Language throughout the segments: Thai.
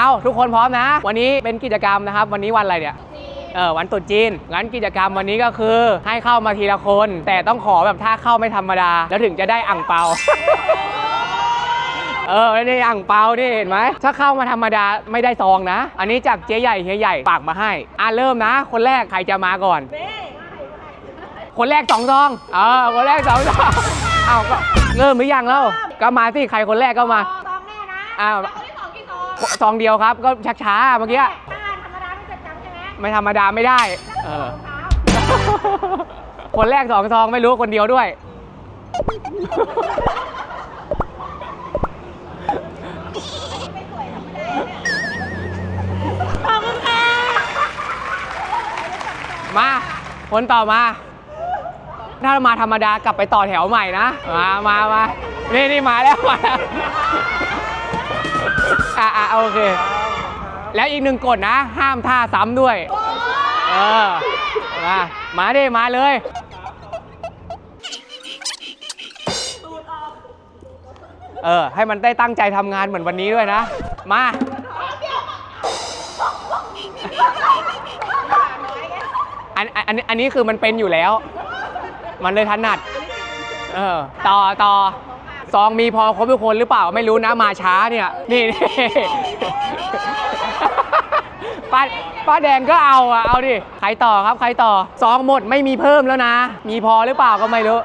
เอาทุกคนพร้อมนะ วันนี้เป็นกิจกรรมนะครับ วันนี้วันอะไรเนี่ยเออวันตรุษจีนงั้นกิจกรรมวันนี้ก็คือให้เข้ามาทีละคน แต่ต้องขอแบบถ้าเข้าไม่ธรรมดา แล้วถึงจะได้อ่างเปา เออแล้วนี่อ่างเปานี่เห็นไหมถ้าเข้ามาธรรมดาไม่ได้ซองนะ อันนี้จากเจ๊ใหญ่เฮียใหญ่ฝากมาให้อะเริ่มนะ คนแรกใครจะมาก่อน คนแรกสองซองเออคนแรกสองซองอ้าวก็เริ่มหรือยังแล้วก็มาสิใครคนแรกก็มาซองแน่นะอ้าว ซองซองเดียวครับ ก็ชักช้าเมื่อกี้ถ้าธรรมดาไม่เจ็บจังใช่ไหมไม่ธรรมดาไม่ได้ เออ รองเท้าคนแรกสองซองไม่รู้คนเดียวด้วยขอบคุณค่ะมาคนต่อมา ถ้ามาธรรมดากลับไปต่อแถวใหม่นะ มามามานี่นี่มาแล้วมาแล้ว อะอะโอเค แล้วอีกหนึ่งกฎนะ ห้ามท่าซ้ำด้วย เออ มามาดิมาเลยเออ ให้มันได้ตั้งใจทำงานเหมือนวันนี้ด้วยนะ มา อันอันอันอันนี้คือมันเป็นอยู่แล้ว มันเลยถนัด เออ ต่อต่อ ซองมีพอครบทุกคนหรือเปล่าไม่รู้นะมาช้าเนี่ย นี่นี่ป้าป้าแดงก็เอาอะเอาดิใครต่อครับใครต่อซองหมดไม่มีเพิ่มแล้วนะ มีพอหรือเปล่าก็ไม่รู้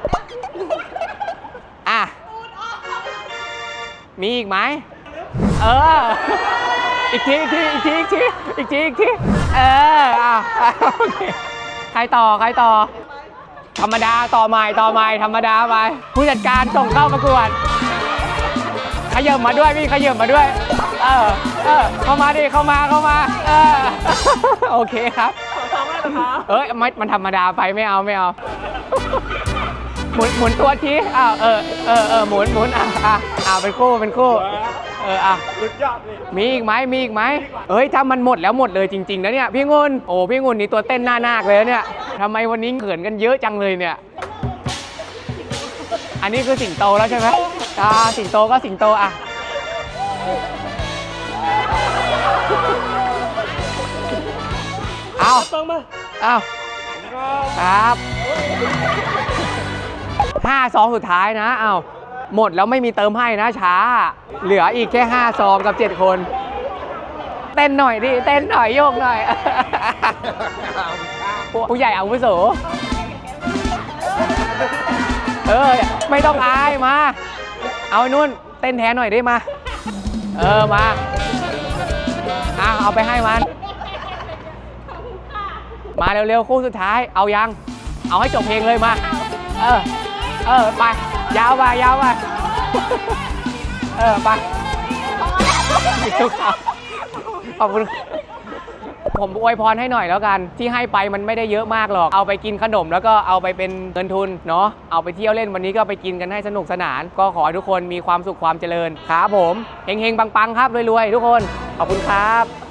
อะมีอีกไหมเอออีกทีอีกทีอีกทีอีกทีอีกทีอีกทีเอออะโอเคใครต่อใครต่อ ธรรมดาต่อใหม่ต่อใหม่ธรรมดาไปผู้จัดการส่งเข้าประกวดขยับมาด้วยพี่ขยับมาด้วย เออเออเข้ามาดิเข้ามาเข้ามาเออโอเคครับเอ้ยไม่มันธรรมดาไปไม่เอาไม่เอาหมุนหมุนตัวทีอ้าวเออเออเออหมุนหมุนอะอะอะเป็นคู่เป็นคู่เอออะมีอีกไหมมีอีกไหมเอ้ยถ้ามันหมดแล้วหมดเลยจริงๆนะเนี่ยพี่งุนโอ้พี่งุนนี่ตัวเต้นหน้านาคเลยนะเนี่ย ทำไมวันนี้เขินกันเยอะจังเลยเนี่ย อันนี้คือสิงโตแล้วใช่ไหมอ่าสิงโตก็สิงโตอะ เอาเอาครับห้าซองสุดท้ายนะเอาหมดแล้วไม่มีเติมให้นะช้า เหลืออีกแค่ห้าซองกับเจ็ดคน เต้นหน่อยดิ เต้นหน่อยโยกหน่อย ผู้ใหญ่อาวุโส เออ ไม่ต้องอายมา เอาไอ้นุ่น เต้นแทนหน่อยได้มา เออ มาเอาเอาไปให้มัน มาเร็วๆ คู่สุดท้าย เอายัง เอาให้จบเพลงเลยมา เออ เออ ไป ยาวไปยาวไปเออ ไปขอบคุณ ผมอวยพรให้หน่อยแล้วกัน ที่ให้ไปมันไม่ได้เยอะมากหรอก เอาไปกินขนมแล้วก็เอาไปเป็นเงินทุนเนาะเอาไปเที่ยวเล่นวันนี้ก็ไปกินกันให้สนุกสนาน ก็ขอให้ทุกคนมีความสุขความเจริญครับผมเฮงๆปังๆครับรวยๆทุกคนขอบคุณครับ